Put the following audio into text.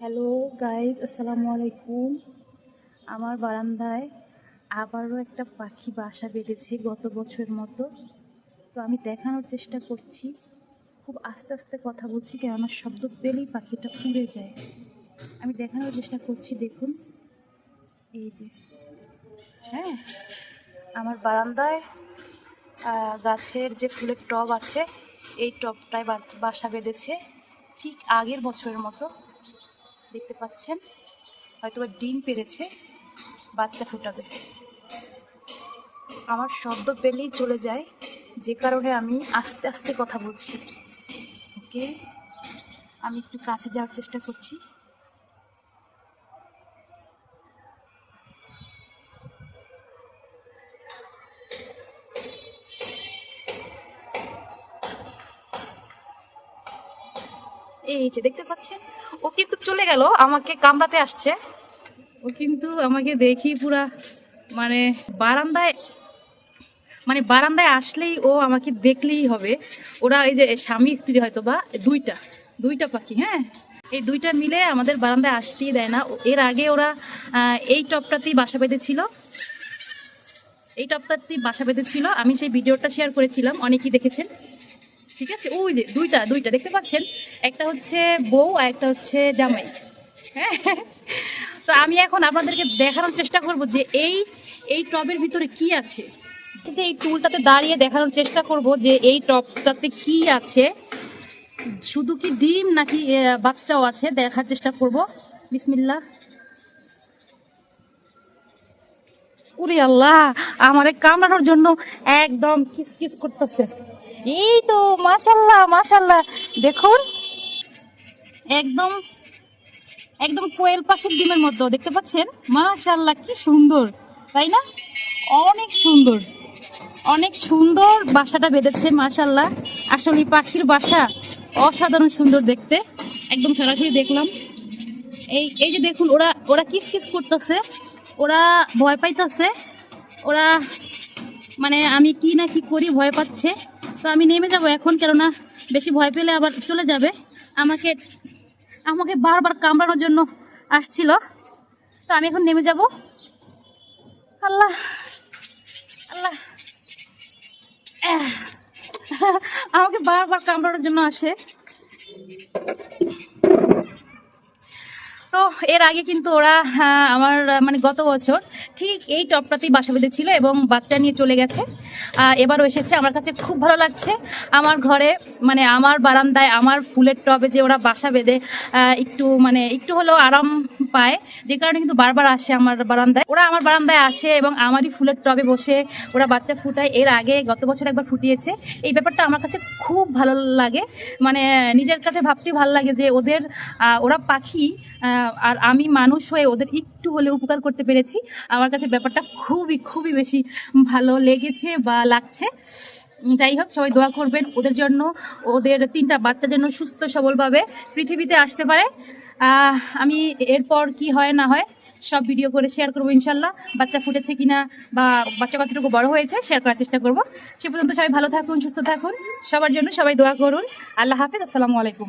Hello guys আসসালামু আলাইকুম আমার বারান্দায় আবারও একটা পাখি বাসা বেঁধেছে গত বছরের মতো। তো আমি দেখানোর চেষ্টা করছি। খুব আস্তে আস্তে কথা বলছি, কেননা শব্দ পেলেই পাখিটা উড়ে যায়। আমি দেখানোর চেষ্টা করছি, দেখুন। এই যে হ্যাঁ আমার বারান্দায় গাছের যে ফুলের টব আছে, এই টবটায় বাসা বেঁধেছে। ঠিক আগের বছরের মতো। দেখতে পাচ্ছেন। হয়তো ডিম পেরেছে, বাচ্চা ফুটাবে। আমার শব্দ পেলেই চলে যায়, যে কারণে আমি আস্তে আস্তে কথা বলছি। ওকে, আমি একটু কাছে যাওয়ার চেষ্টা করছি। এই যে দেখতে পাচ্ছেন, ও কিন্তু চলে গেল, আমাকে কামড়াতে আসছে। ও কিন্তু আমাকে দেখি পুরা মানে বারান্দায় মানে বারান্দায় আসলেই ও আমাকে দেখলেই হবে। ওরা এই যে স্বামী, স্ত্রী হয়তো বা, দুইটা দুইটা পাখি হ্যাঁ? এই দুইটা মিলে আমাদের বারান্দায় আসতেই দেয় না। এর আগে ওরা এই টপটাতেই বাসা বেঁধেছিল। এই টপটাতেই বাসা বেঁধেছিল। আমি সেই ভিডিওটা শেয়ার করেছিলাম, অনেকেই দেখেছেন। ঠিক আছে? ওই যে দুইটা দুইটা দেখতে পাচ্ছেন? একটা হচ্ছে বউ আর একটা হচ্ছে জামাই। হ্যাঁ? তো আমি এখন আপনাদেরকে দেখানোর চেষ্টা করব যে এই এই টবের ভিতরে কি আছে। যে এই টুলটাতে দাঁড়িয়ে দেখানোর চেষ্টা করব যে এই টবটাতে কি আছে। শুধু কি ডিম নাকি বাচ্চাও আছে? দেখার চেষ্টা করব। বিসমিল্লাহ। উরে আল্লাহ, আমারে কামড়ানোর জন্য একদম কিসকিস করতেছে। এই তো মাশাল্লাহ মাশাল্লাহ। দেখুন, একদম একদম কোয়েল পাখির ডিমের মতো, দেখতে পাচ্ছেন? মাশাল্লাহ, কি সুন্দর, তাই না? অনেক সুন্দর অনেক সুন্দর বাসাটা বেঁধেছে, মাশাল্লাহ। আসলে পাখির বাসা অসাধারণ সুন্দর দেখতে। একদম সরাসরি দেখলাম। এই এই যে দেখুন, ওরা ওরা কিস কিস করতেছে, ওরা ভয় পাইতেছে, ওরা মানে আমি কি না কি করি ভয় পাচ্ছে। তো আমি নেমে যাব এখন, কেননা বেশি ভয় পেলে আবার চলে যাবে। আমাকে আমাকে বারবার কামড়ানোর জন্য আসছিল। তো আমি এখন নেমে যাব। আল্লাহ আল্লাহ। আমাকে বারবার কামড়ানোর জন্য আসে। তো এর আগে কিন্তু ওরা আহ, আমার মানে গত বছর ঠিক এই টপটাতেই বাসা বেঁধেছিল এবং বাচ্চা নিয়ে চলে গেছে। এবারও এসেছে আমার কাছে খুব ভালো লাগছে। আমার ঘরে মানে আমার বারান্দায় আমার ফুলের টবে যে ওরা বাসা বেঁধে একটু মানে একটু হলেও আরাম পায় যে কারণে কিন্তু বারবার আসে আমার বারান্দায়। ওরা আমার বারান্দায় আসে এবং আমারই ফুলের টবে বসে ওরা বাচ্চা ফুটায়। এর আগে গত বছর একবার ফুটিয়েছে। এই ব্যাপারটা আমার কাছে খুব ভালো লাগে। মানে নিজের কাছে ভাবতে ভালো লাগে যে ওদের ওরা পাখি আর আমি মানুষ হয়ে ওদের একটু হলে উপকার করতে পেরেছি। আমার কাছে ব্যাপারটা খুবই খুবই বেশি ভালো লেগেছে বা লাগছে। যাই হোক, সবাই দোয়া করবেন ওদের জন্য, ওদের তিনটা বাচ্চা যেন সুস্থ, সবলভাবে পৃথিবীতে আসতে পারে। আমি এরপর কি হয়, না হয়, সব ভিডিও করে শেয়ার করব ইনশাল্লাহ। বাচ্চা ফুটেছে কিনা বা বাচ্চা কতটুকু বড় হয়েছে শেয়ার করার চেষ্টা করব। সে পর্যন্ত সবাই ভালো থাকুন, সুস্থ থাকুন। সবার জন্য সবাই দোয়া করুন। আল্লাহ হাফিজ, আসসালামু আলাইকুম।